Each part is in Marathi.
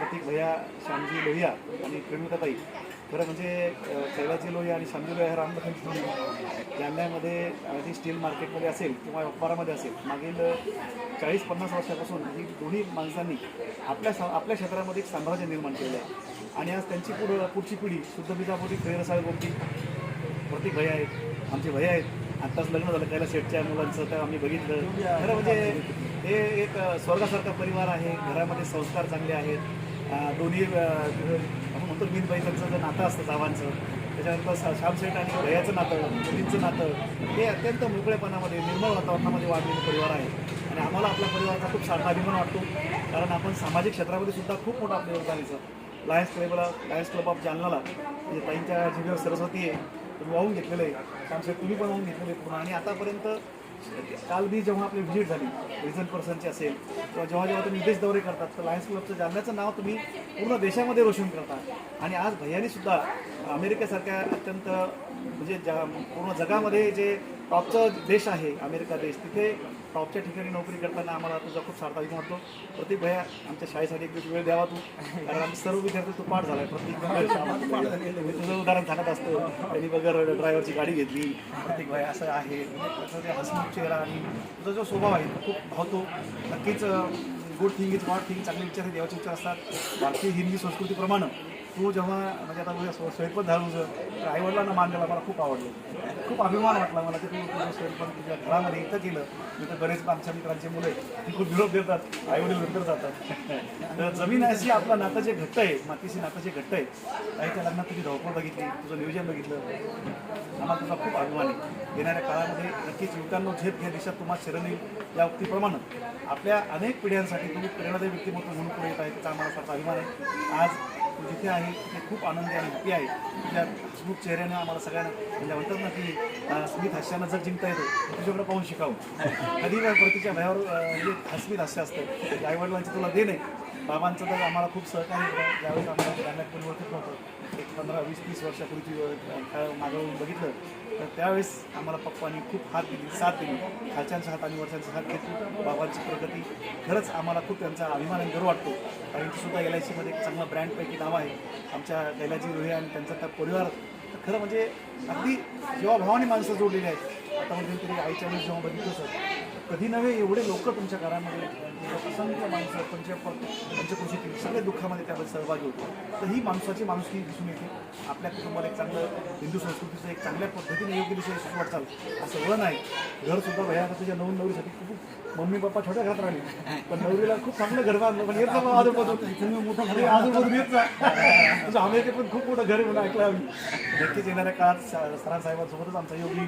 प्रतीक भैया श्यामजी लोहिया आणि प्रेमिकाताई खरं म्हणजे कैलाजी लोहिया आणि श्यामजी लोहिया हे जालन्यामध्ये अगदी स्टील मार्केटमध्ये असेल किंवा व्यापारामध्ये असेल मागील चाळीस पन्नास वर्षापासून ही दोन्ही माणसांनी आपल्या सा आपल्या क्षेत्रामध्ये एक साम्राज्य निर्माण केलेलं आहे. आणि आज त्यांची पुढं पुढची पिढी शुद्ध बिजापुरी खैरसाळ गोपी प्रतीक भैया आहेत आमचे भैया आहेत आत्ताच लग्न झालं कैला शेठच्या मुलांचं तर आम्ही बघितलं. खरं म्हणजे हे एक स्वर्गासारखा परिवार आहे. घरामध्ये संस्कार चांगले आहेत. दोन्ही आपण म्हणतो मीन त्यांचं जे नातं असतं जावांचं त्याच्यानंतर श्याम श्यामशेठ आणि भयाचं नातं मुलींचं नातं हे अत्यंत मोकळेपणामध्ये निर्मळ वातावरणामध्ये वाढलेलं परिवार आहे आणि आम्हाला आपल्या परिवाराचा खूप सारखा अभिमान वाटतो. कारण आपण सामाजिक क्षेत्रामध्ये सुद्धा खूप मोठं आपलं योगदान आहे. लायन्स क्लबला लायन्स क्लब ऑफ जालनाला म्हणजे ताईंच्या जिल्ह्यावर सरस्वती आहे. वाहून घेतलेलं आहे. त्यामुळे तुम्ही पण वाहून घेतलेलं आहे पूर्ण. आणि आतापर्यंत काल बी जेव्हा आपली व्हिजिट झाली रिझन पर्सनची असेल किंवा जेव्हा जेव्हा तुम्ही विदेश दौरे करतात तर लायन्स क्लबचं जालन्याचं नाव तुम्ही पूर्ण देशामध्ये रोशन करता. आणि आज भैयानी सुद्धा अमेरिकेसारख्या अत्यंत म्हणजे जा पूर्ण जगामध्ये जे टॉपचं देश आहे अमेरिका देश तिथे टॉपच्या ठिकाणी नोकरी करताना आम्हाला तुझा खूप सार्थ अभिमान वाटतो. प्रत्येक भया आमच्या शाळेसाठी एक दिवस वेळ द्यावा तू कारण आमचे सर्व विद्यार्थी तू पाठ आहे प्रत्येक मी तुझं उदाहरण सांगत असतो. त्यांनी वगैरे ड्रायव्हरची गाडी घेतली. प्रत्येक भया असं आहे. त्याचा ते हसमुख चेहरा आणि तुझा जो स्वभाव आहे तो खूप भावतो. नक्कीच good thing is God thing चांगले विचार हे देवाचे विचार असतात. भारतीय हिंदी संस्कृतीप्रमाणे. तू जेव्हा म्हणजे आता उद्या स्व- स्वयंपाक झालं तुझं तर आईवडिलांना मान द्यायला मला खूप आवडलं. खूप अभिमान वाटला मला की तू तुझं स्वयंपद तुझ्या घरामध्ये इथं केलं. मी तर बरेच आमच्या मित्रांचे मुलं आहेत. ती खूप विरोध देतात आईवडील नंतर जातात तर जमीन अशी आपलं नातं जे घट्ट आहे मातीशी नातं जे घट्ट आहे त्या लग्नात तुझी धावपळ बघितली तुझं नियोजन बघितलं. आम्हाला तुझा खूप अभिमान आहे. येणाऱ्या काळामध्ये नक्कीच युवकांना झेप घ्या दिशा तुम्हाला शरण येईल. या उक्तीप्रमाणे आपल्या अनेक पिढ्यांसाठी तुम्ही प्रेरणादायी व्यक्तिमत्व म्हणून पुढे येत आहे त्याचा आम्हाला फार अभिमान आहे. आज जिथे आहे तिथे खूप आनंदी आणि हॅपी आहे. तुझ्या स्मूथ चेहऱ्यानं आम्हाला सगळ्यांना म्हणजे म्हणतात ना की स्मित हास्यानं जर जिंकता येतो तुझ्याकडे पाहून शिकावं. कधी पण प्रतीच्या भयावर म्हणजे हस्मित हास्य असतं. आईवडिलांची तुला दे नाही बाबांचं तर आम्हाला खूप सहकार्य होतं. ज्यावेळेस आम्हाला गाण्यात परिवर्तित नव्हतं. एक पंधरा वीस तीस वर्षापूर्वी अं, मागं बघितलं तर त्यावेळेस आम्हाला पप्पांनी खूप हात दिली साथ दिली. खालच्यांचा हात आणि वरच्यांचा हात घेतली. बाबांची प्रगती खरंच आम्हाला खूप त्यांचा अभिमान आणि गर्व वाटतो. कारण सुद्धा एल आय सीमध्ये एक चांगला ब्रँडपैकी नाव आहे. आमच्या दैलाजी रोहे आणि त्यांचा त्या परिवार. तर खरं म्हणजे अगदी जेव्हा भावाने माणसं जोडलेली आहेत. आता म्हणजे तरी आईच्या वेळेस जेव्हा बघितलं सर कधी नव्हे एवढे लोक तुमच्या घरामध्ये असंख्य माणसं पंच पंचकृषीतील सगळे दुःखामध्ये त्यामध्ये सहभागी होतो. तर ही माणसाची माणुसकी दिसून येते. आपल्या कुटुंबाला एक चांगलं हिंदू संस्कृतीचं एक चांगल्या पद्धतीने योग्य दिशेने वाटचाल असं वळण आहे घर सुद्धा भयानक तुझ्या नवीन नवरीसाठी. खूप मम्मी पप्पा छोट्या घरात राहिले. पण नवरीला खूप चांगलं घर बांधलं. पण येत मग आजूबाजून मोठं घर आजूबाजून येत तुझं अमेरिकेत पण खूप मोठं घर म्हणून ऐकलं आम्ही. नक्कीच येणाऱ्या काळात सरांसाहेबांसोबतच आमचा योगी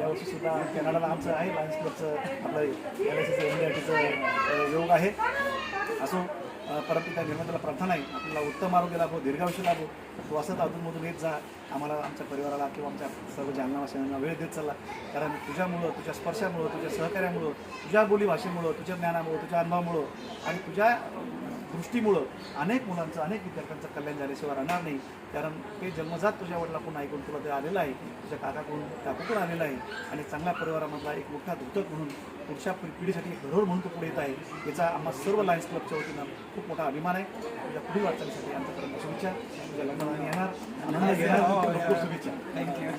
यावर्षी सुद्धा कॅनडाला आमचं आहे. लायन्स क्लबचं आपलं एल एस इंडियाचं योग आहे. असो. अ, परंतु त्या निर्मात्याला प्रार्थना आहे. आपल्याला उत्तम आरोग्य लाभो दीर्घायुष्य लाभो तो असंच अधूनमधून येत जा. आम्हाला आमच्या परिवाराला किंवा आमच्या सर्व जालनावासियांना वेळ देत चालला कारण तुझ्यामुळं तुझ्या स्पर्शामुळं तुझ्या सहकार्यामुळं तुझ्या बोलीभाषेमुळं तुझ्या ज्ञानामुळं तुझ्या अनुभवामुळं आणि तुझ्या दृष्टीमुळं अनेक मुलांचं अनेक विद्यार्थ्यांचं कल्याण झाल्याशिवाय राहणार नाही. कारण ते जन्मजात तुझ्या वडिलाकडून ऐकून तुला ते आलेलं आहे. तुझ्या काकाकडून काकूकडून आलेलं आहे. आणि चांगल्या परिवारामधला एक मोठा धुतक म्हणून पुढच्या पिढीसाठी घरोर म्हणून तो पुढे येत आहे. याचा आम्हा सर्व लायन्स क्लबच्या वतीनं खूप मोठा अभिमान आहे. तुझ्या पुढील वाटचालीसाठी आमच्यापर्यंत शुभेच्छा तुझ्या लग्नाला येणार. आनंद घेणार. खूप खूप शुभेच्छा. थँक्यू